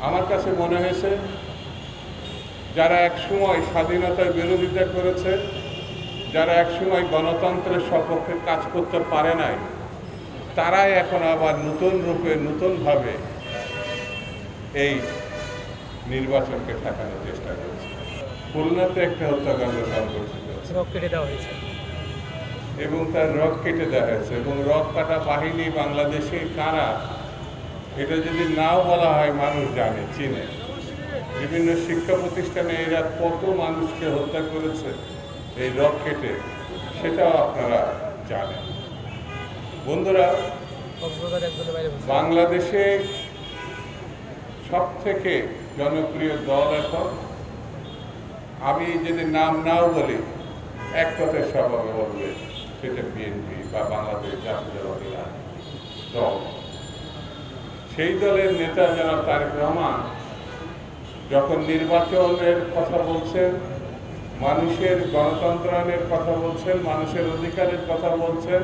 আমার কাছে মনে হয়েছে যারা একসময় স্বাধীনতার বিরোধিতা করেছে যারা একসময় গণতন্ত্রের সপক্ষে কাজ করতে পারে নাই তারাই এখন আবার নতুন রূপে নতুনভাবে এই নির্বাচনকে ঠেকানোর চেষ্টা করছে। খুলনাতে একটা হত্যাকাণ্ড সংঘটিত হয়েছে। এবং তার রক কেটে দেওয়া হয়েছে। এবং রক কাটা বাহিনী বাংলাদেশে কারা এটা যদি নাও বলা হয়, মানুষ জানে, চিনে। বিভিন্ন শিক্ষা প্রতিষ্ঠানে এরা কত মানুষকে হত্যা করেছে, এই রক কেটে সেটাও আপনারা জানেন। বন্ধুরা, বাংলাদেশে সব থেকে জনপ্রিয় দল এখন, আমি যদি নাম নাও বলি, এক কথায় সবাই বলবে, সেটা বিএনপি বা বাংলাদেশ জাতীয়তাবাদী দল। সেই দলের নেতা জনাব তারেক রহমান যখন নির্বাচনের কথা বলছেন, মানুষের গণতন্ত্রায়নের কথা বলছেন, মানুষের অধিকারের কথা বলছেন,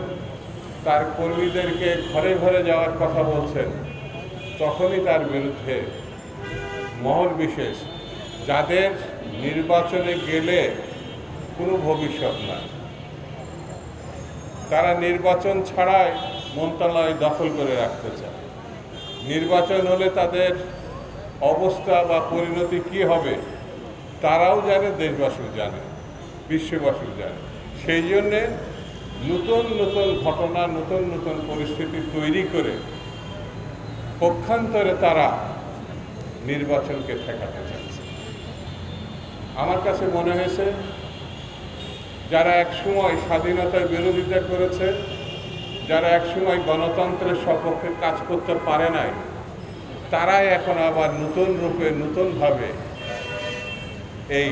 তার কর্মীদেরকে ঘরে ঘরে যাওয়ার কথা বলছেন, তখনই তার বিরুদ্ধে মহল বিশেষ, যাদের নির্বাচনে গেলে কোনো ভবিষ্যৎ নাই। তারা নির্বাচন ছাড়াই মন্ত্রণালয় দখল করে রাখতে চায়। নির্বাচন হলে তাদের অবস্থা বা পরিণতি কি হবে, তারাও জানে, দেশবাসীও জানে, বিশ্ববাসীও জানে। সেই জন্যে নতুন নতুন ঘটনা, নতুন নতুন পরিস্থিতি তৈরি করে পক্ষান্তরে তারা নির্বাচনকে ঠেকাতে চাচ্ছে। আমার কাছে মনে হয়েছে, যারা একসময় স্বাধীনতার বিরোধিতা করেছে যারা একসময় গণতন্ত্রের সপক্ষে কাজ করতে পারে নাই, তারাই এখন আবার নতুন রূপে, নতুনভাবে এই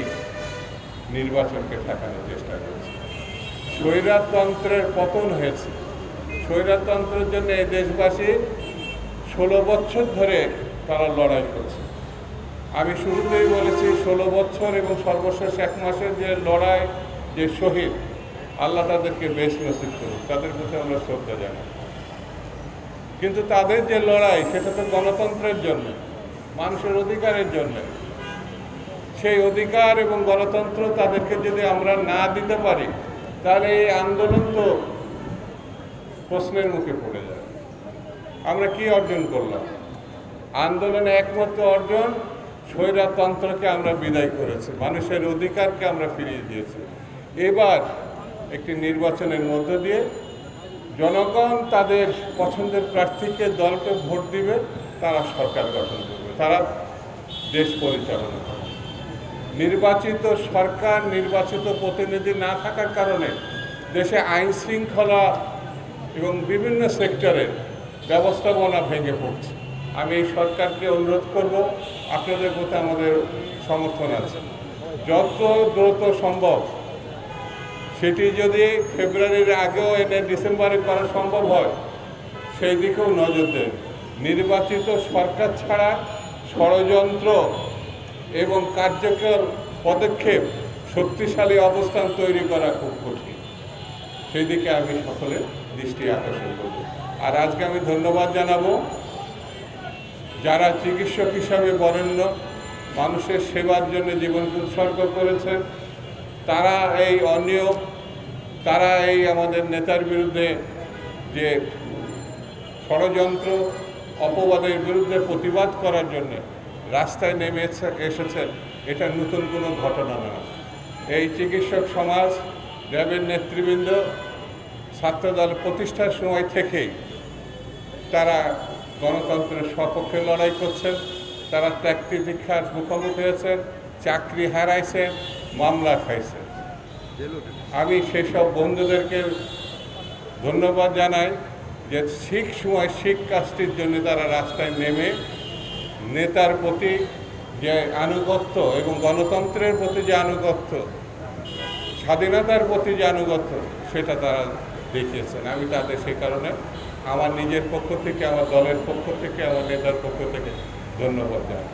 নির্বাচনকে ঠেকানোর চেষ্টা করছে। স্বৈরাতন্ত্রের পতন হয়েছে। স্বৈরাতন্ত্রের জন্য এই দেশবাসী ষোলো বছর ধরে তারা লড়াই করছে। আমি শুরুতেই বলেছি, ষোলো বছর এবং সর্বশেষ এক মাসের যে লড়াই, যে শহীদ আল্লাহ তাদেরকে বেশ নসিব করুক, তাদের প্রতি আমরা শ্রদ্ধা জানাই। কিন্তু তাদের যে লড়াই, সেটা তো গণতন্ত্রের জন্য, মানুষের অধিকারের জন্য। সেই অধিকার এবং গণতন্ত্র তাদেরকে যদি আমরা না দিতে পারি, তাহলে এই আন্দোলন তো প্রশ্নের মুখে পড়ে যায়। আমরা কি অর্জন করলাম? আন্দোলনে একমাত্র অর্জন স্বৈরাতন্ত্রকে আমরা বিদায় করেছি, মানুষের অধিকারকে আমরা ফিরিয়ে দিয়েছি। এবার একটি নির্বাচনের মধ্য দিয়ে জনগণ তাদের পছন্দের প্রার্থীকে দলকে ভোট দিবে, তারা সরকার গঠন করবে, তারা দেশ পরিচালনা করবে। নির্বাচিত সরকার, নির্বাচিত প্রতিনিধি না থাকার কারণে দেশে আইন শৃঙ্খলা এবং বিভিন্ন সেক্টরের ব্যবস্থাপনা ভেঙে পড়ছে। আমি এই সরকারকে অনুরোধ করব, আপনাদের প্রতি আমাদের সমর্থন আছে। যত দ্রুত সম্ভব সেটি যদি ফেব্রুয়ারির আগেও এনে ডিসেম্বরে করা সম্ভব হয়, সেই দিকেও নজর দেন। নির্বাচিত সরকার ছাড়া ষড়যন্ত্র এবং কার্যকর পদক্ষেপ শক্তিশালী অবস্থান তৈরি করা খুব কঠিন। সেই দিকে আমি সকলে দৃষ্টি আকর্ষণ করব। আর আজকে আমি ধন্যবাদ জানাব, যারা চিকিৎসক হিসাবে বরেণ্য, মানুষের সেবার জন্য জীবন উৎসর্গ করেছেন তারা এই অনিয়ম তারা এই আমাদের নেতার বিরুদ্ধে যে ষড়যন্ত্র, অপবাদের বিরুদ্ধে প্রতিবাদ করার জন্য রাস্তায় নেমে এসে- এসেছেন, এটা নতুন কোনো ঘটনা না এই চিকিৎসক সমাজ, র্যাবের নেতৃবৃন্দ, ছাত্রদল প্রতিষ্ঠার সময় থেকেই তারা গণতন্ত্রের সপক্ষে লড়াই করছেন, তারা ত্যাগ দীক্ষার মুখোমুখি হয়েছেন, চাকরি হারাইছেন, মামলা খাইছেন। আমি সেসব বন্ধুদেরকে ধন্যবাদ জানাই যে শিখ সময় শিখ কাজটির জন্য তারা রাস্তায় নেমে নেতার প্রতি যে আনুগত্য এবং গণতন্ত্রের প্রতি যে আনুগত্য, স্বাধীনতার প্রতি যে আনুগত্য, সেটা তারা দেখিয়েছেন। আমি তাদের সে কারণে আমার নিজের পক্ষ থেকে, আমার দলের পক্ষ থেকে, আমার নেতার পক্ষ থেকে ধন্যবাদ জানাই।